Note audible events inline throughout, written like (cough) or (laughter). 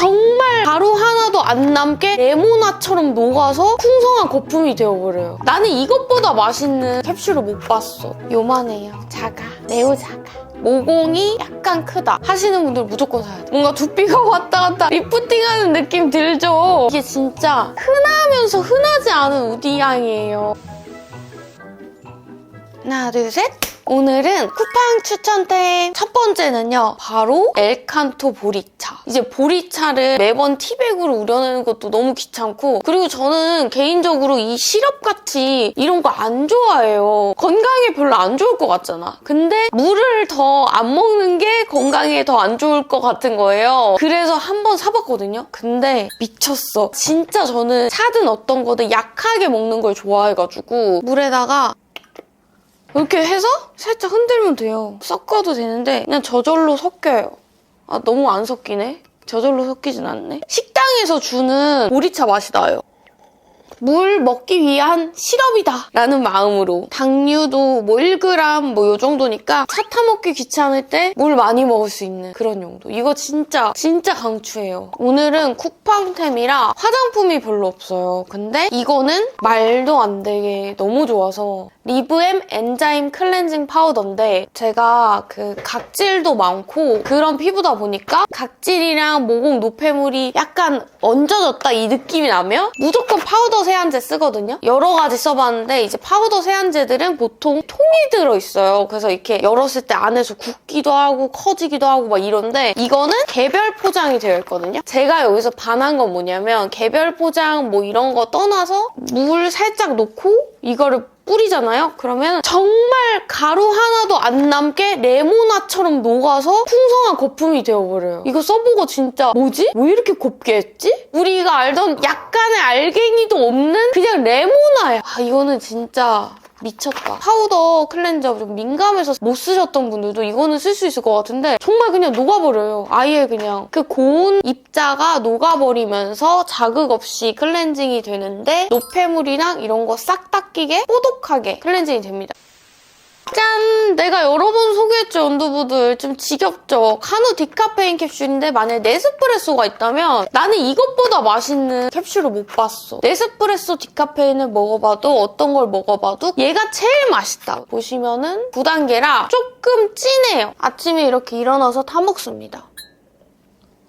정말 가루 하나도 안 남게 레모나처럼 녹아서 풍성한 거품이 되어버려요. 나는 이것보다 맛있는 캡슐을 못 봤어. 요만해요. 작아. 매우 작아. 모공이 약간 크다 하시는 분들 무조건 사야 돼. 뭔가 두피가 (laughs) 왔다 갔다 리프팅하는 느낌 들죠? 이게 진짜 흔하면서 흔하지 않은 우디향이에요. 하나, 둘, 셋. 오늘은 쿠팡 추천템 첫 번째는요. 바로 엘칸토 보리차. 이제 보리차를 매번 티백으로 우려내는 것도 너무 귀찮고 그리고 저는 개인적으로 이 시럽같이 이런 거 안 좋아해요. 건강에 별로 안 좋을 것 같잖아. 근데 물을 더 안 먹는 게 건강에 더 안 좋을 것 같은 거예요. 그래서 한 번 사봤거든요. 근데 미쳤어. 진짜 저는 차든 어떤 거든 약하게 먹는 걸 좋아해가지고 물에다가 이렇게 해서 살짝 흔들면 돼요. 섞어도 되는데 그냥 저절로 섞여요. 아 너무 안 섞이네. 저절로 섞이진 않네. 식당에서 주는 보리차 맛이 나요. 물 먹기 위한 시럽이다 라는 마음으로 당류도 뭐 1g 뭐 요 정도니까 차 타먹기 귀찮을 때 물 많이 먹을 수 있는 그런 용도 이거 진짜 진짜 강추해요 오늘은 쿠팡템이라 화장품이 별로 없어요 근데 이거는 말도 안 되게 너무 좋아서 리브엠 엔자임 클렌징 파우더인데 제가 그 각질도 많고 그런 피부다 보니까 각질이랑 모공 노폐물이 약간 얹어졌다 이 느낌이 나면 무조건 파우더 세안제 쓰거든요. 여러 가지 써봤는데 이제 파우더 세안제들은 보통 통이 들어있어요. 그래서 이렇게 열었을 때 안에서 굳기도 하고 커지기도 하고 막 이런데 이거는 개별 포장이 되어 있거든요. 제가 여기서 반한 건 뭐냐면 개별 포장 뭐 이런 거 떠나서 물 살짝 놓고 이거를 뿌리잖아요? 그러면 정말 가루 하나도 안 남게 레모나처럼 녹아서 풍성한 거품이 되어버려요. 이거 써보고 진짜 뭐지? 왜 이렇게 곱게 했지? 우리가 알던 약간의 알갱이도 없는 그냥 레모나야. 아 이거는 진짜 미쳤다. 파우더 클렌저 좀 민감해서 못 쓰셨던 분들도 이거는 쓸 수 있을 것 같은데 정말 그냥 녹아버려요. 아예 그냥 그 고운 입자가 녹아버리면서 자극 없이 클렌징이 되는데 노폐물이랑 이런 거 싹 닦이게 뽀독하게 클렌징이 됩니다. 짠! 내가 여러 번 소개했죠, 연두부들. 좀 지겹죠? 카누 디카페인 캡슐인데 만약에 네스프레소가 있다면 나는 이것보다 맛있는 캡슐을 못 봤어. 네스프레소 디카페인을 먹어봐도 어떤 걸 먹어봐도 얘가 제일 맛있다. 보시면은 9단계라 조금 진해요. 아침에 이렇게 일어나서 타 먹습니다.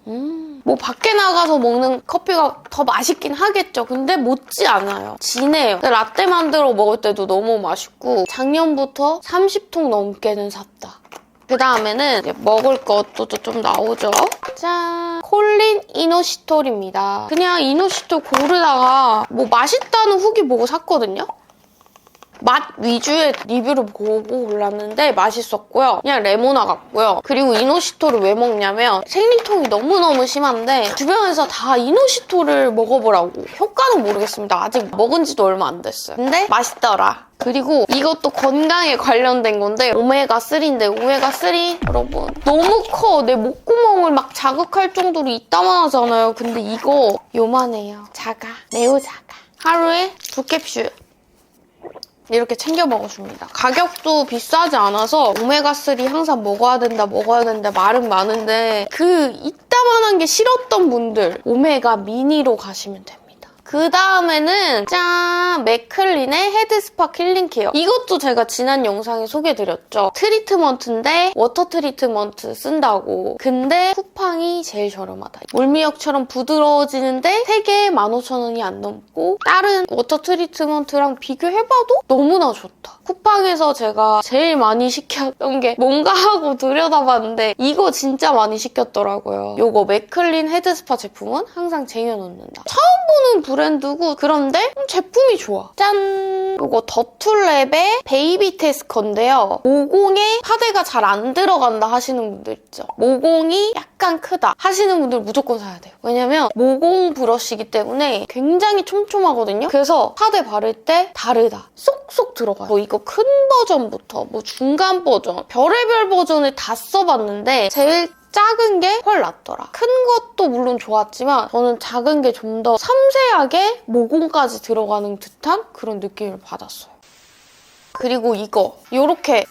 음, 뭐 밖에 나가서 먹는 커피가 더 맛있긴 하겠죠. 근데 못지 않아요. 진해요. 근데 라떼 만들어 먹을 때도 너무 맛있고 작년부터 30통 넘게는 샀다. 그 다음에는 먹을 것도 좀 나오죠. 짠! 콜린 이노시톨입니다. 그냥 이노시톨 고르다가 뭐 맛있다는 후기 보고 샀거든요. 맛 위주의 리뷰를 보고 골랐는데 맛있었고요. 그냥 레모나 같고요. 그리고 이노시토를 왜 먹냐면 생리통이 너무너무 심한데 주변에서 다 이노시토를 먹어보라고. 효과는 모르겠습니다. 아직 먹은 지도 얼마 안 됐어요. 근데 맛있더라. 그리고 이것도 건강에 관련된 건데 오메가3인데 오메가3 여러분 너무 커. 내 목구멍을 막 자극할 정도로 이따만하잖아요. 근데 이거 요만해요. 작아. 매우 작아. 하루에 두 캡슐. 이렇게 챙겨 먹어줍니다. 가격도 비싸지 않아서 오메가3 항상 먹어야 된다, 먹어야 된다 말은 많은데 그 이따만한 게 싫었던 분들 오메가 미니로 가시면 됩니다. 그 다음에는 짠! 맥클린의 헤드스파 킬링 케어. 이것도 제가 지난 영상에 소개드렸죠. 트리트먼트인데 워터 트리트먼트 쓴다고. 근데 쿠팡이 제일 저렴하다. 물미역처럼 부드러워지는데 3개에 15,000원이 안 넘고 다른 워터 트리트먼트랑 비교해봐도 너무나 좋다. 쿠팡에서 제가 제일 많이 시켰던 게 뭔가 하고 들여다봤는데 이거 진짜 많이 시켰더라고요. 요거 맥클린 헤드스파 제품은 항상 쟁여놓는다. 처음 보는 브랜드고 그런데 음, 제품이 좋아. 짠! 요거 더툴랩의 베이비 테스커인데요. 모공에 파데가 잘 안 들어간다 하시는 분들 있죠. 모공이 약간 크다 하시는 분들 무조건 사야 돼요. 왜냐면 모공 브러쉬이기 때문에 굉장히 촘촘하거든요. 그래서 파데 바를 때 다르다. 쏙쏙 들어가요. 뭐 이거 큰 버전부터 뭐 중간 버전 별의별 버전을 다 써봤는데 제일 작은 게 훨 낫더라. 큰 것도 물론 좋았지만 저는 작은 게 좀 더 섬세하게 모공까지 들어가는 듯한 그런 느낌을 받았어요. 그리고 이거 이렇게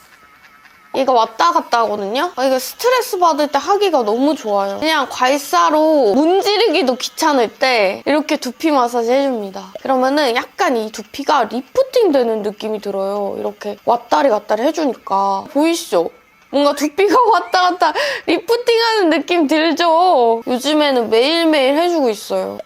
얘가 왔다 갔다 하거든요. 아, 이거 스트레스 받을 때 하기가 너무 좋아요. 그냥 괄사로 문지르기도 귀찮을 때 이렇게 두피 마사지 해줍니다. 그러면은 약간 이 두피가 리프팅 되는 느낌이 들어요. 이렇게 왔다리 갔다리 해주니까. 보이시죠? 뭔가 두피가 (laughs) 왔다 갔다 리프팅하는 느낌 들죠? 요즘에는 매일매일 해주고 있어요.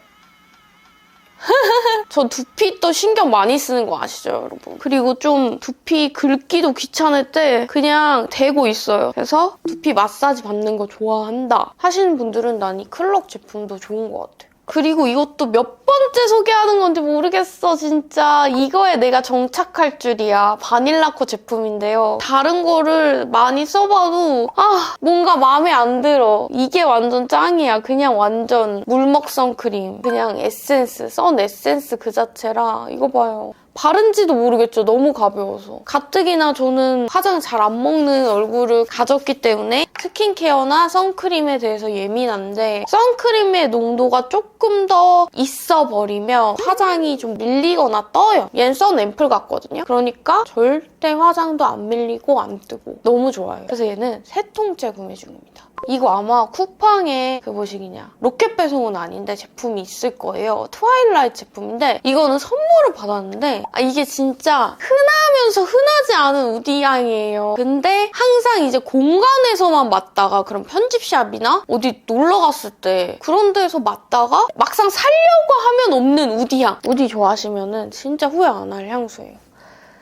(laughs) 저 두피 또 신경 많이 쓰는 거 아시죠, 여러분? 그리고 좀 두피 긁기도 귀찮을 때 그냥 대고 있어요. 그래서 두피 마사지 받는 거 좋아한다 하시는 분들은 난이 클럭 제품도 좋은 것 같아요. 그리고 이것도 몇 번째 소개하는 건지 모르겠어, 진짜. 이거에 내가 정착할 줄이야. 바닐라코 제품인데요. 다른 거를 많이 써봐도, 아, 뭔가 마음에 안 들어. 이게 완전 짱이야. 그냥 완전 물먹 선크림. 그냥 에센스, 선 에센스 그 자체라. 이거 봐요. 바른지도 모르겠죠. 너무 가벼워서. 가뜩이나 저는 화장 잘 안 먹는 얼굴을 가졌기 때문에 스킨케어나 선크림에 대해서 예민한데 선크림의 농도가 조금 더 있어 버리면 화장이 좀 밀리거나 떠요. 얘는 선 앰플 같거든요. 그러니까 절 대 화장도 안 밀리고 안 뜨고 너무 좋아요. 그래서 얘는 세 통째 구매 중입니다. 이거 아마 쿠팡에 그 뭐시기냐 로켓 배송은 아닌데 제품이 있을 거예요. 트와일라이트 제품인데 이거는 선물을 받았는데 아, 이게 진짜 흔하면서 흔하지 않은 우디향이에요. 근데 항상 이제 공간에서만 맞다가 그런 편집샵이나 어디 놀러 갔을 때 그런 데서 맞다가 막상 살려고 하면 없는 우디향. 우디 좋아하시면은 진짜 후회 안 할 향수예요.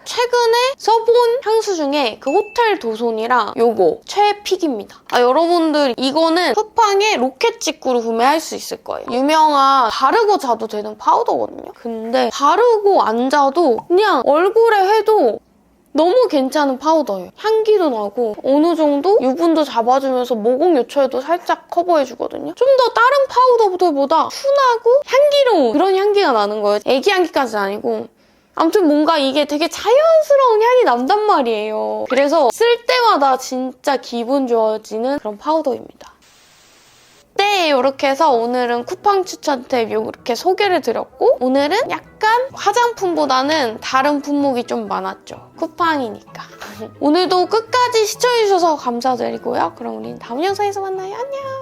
최근에 써본 향수 중에 그 호텔 도손이랑 요거 최픽입니다. 아, 여러분들 이거는 쿠팡에 로켓 직구로 구매할 수 있을 거예요. 유명한 바르고 자도 되는 파우더거든요. 근데 바르고 안 자도 그냥 얼굴에 해도 너무 괜찮은 파우더예요. 향기도 나고 어느 정도 유분도 잡아주면서 모공 요철도 살짝 커버해주거든요. 좀 더 다른 파우더들보다 순하고 향기로운 그런 향기가 나는 거예요. 애기 향기까지는 아니고 아무튼 뭔가 이게 되게 자연스러운 향이 난단 말이에요. 그래서 쓸 때마다 진짜 기분 좋아지는 그런 파우더입니다. 네, 이렇게 해서 오늘은 쿠팡 추천템 이렇게 소개를 드렸고 오늘은 약간 화장품보다는 다른 품목이 좀 많았죠. 쿠팡이니까. (laughs) 오늘도 끝까지 시청해주셔서 감사드리고요. 그럼 우린 다음 영상에서 만나요. 안녕!